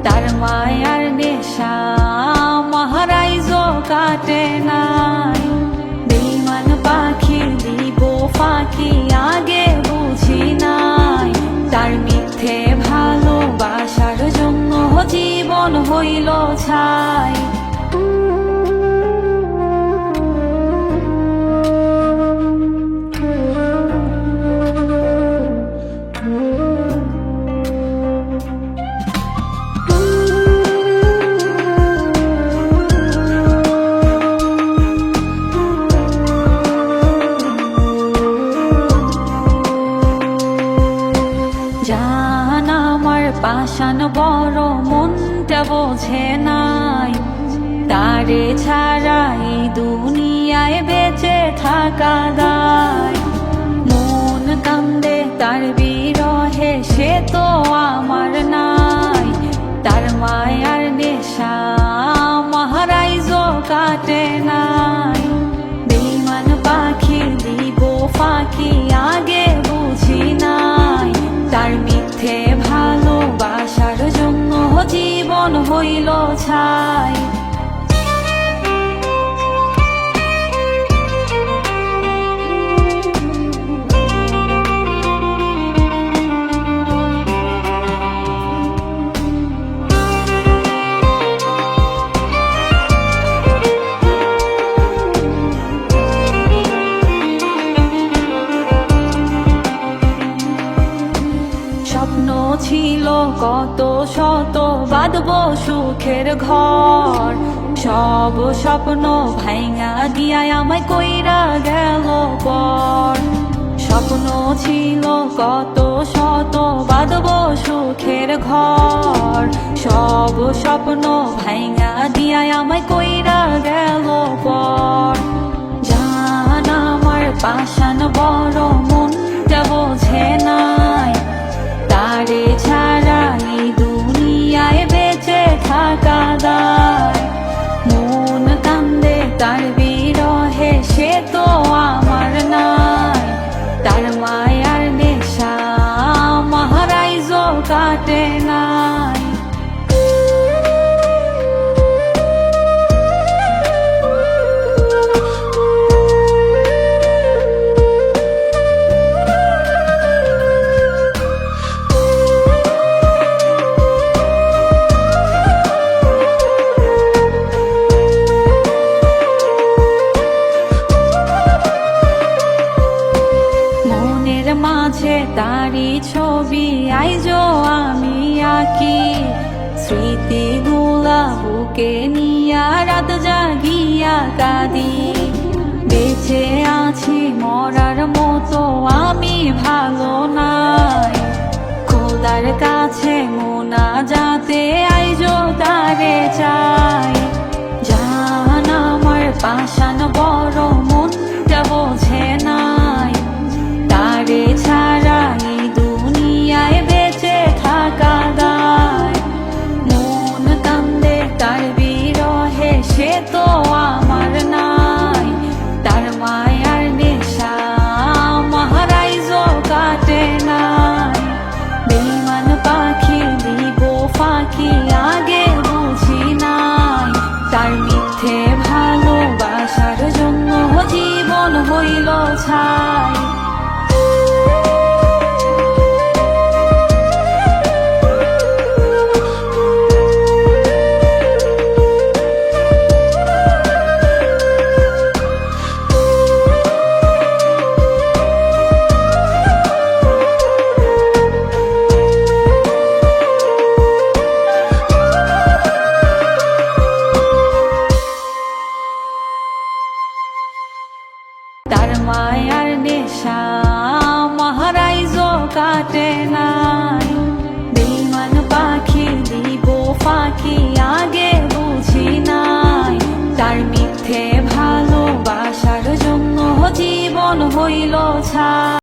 তার মায়ার নেশা মহারাইজ কাটে নাই বেইমান পাখি দিব ফাঁকি আগে বুঝি নাই তার মিথ্যে ভালোবাসার জন্য জীবন হইল ছাই পাশান বড় মনটা বোঝে নাই। তারে ছাড়াই দুনিয়ায় বেঁচে থাকা দায়। মন কান্দে তার বিরহে, সে তো আমার নাই। তার মায়ার নেশা কত শত বাঁধব সুখের ঘর। সব স্বপ্ন ভাইঙা দিয়া আমায় কইরা গেল পর। স্বপ্ন ছিল কত শত বাঁধব সুখের ঘর। সব স্বপ্ন ভাইঙা দিয়া আমায় সে আমার নাই। তার মায়ার নেশা মহারাইজ কাটে নাই মাঝে তারি ছবি, আইজো আমি আঁকি। স্মৃতিগুলা বুকে নিয়া রাত জাগিয়া কাঁদি বেঁচে আছি মরার মতো, আমি ভালো নাই। খোদার কাছে মোনা যাতে আইজো তারে চাই। জান আমার পাশান বড় মায়ার নেশা মহারাইজ কাটে নাই। বেইমান পাখি দিব ফাঁকি।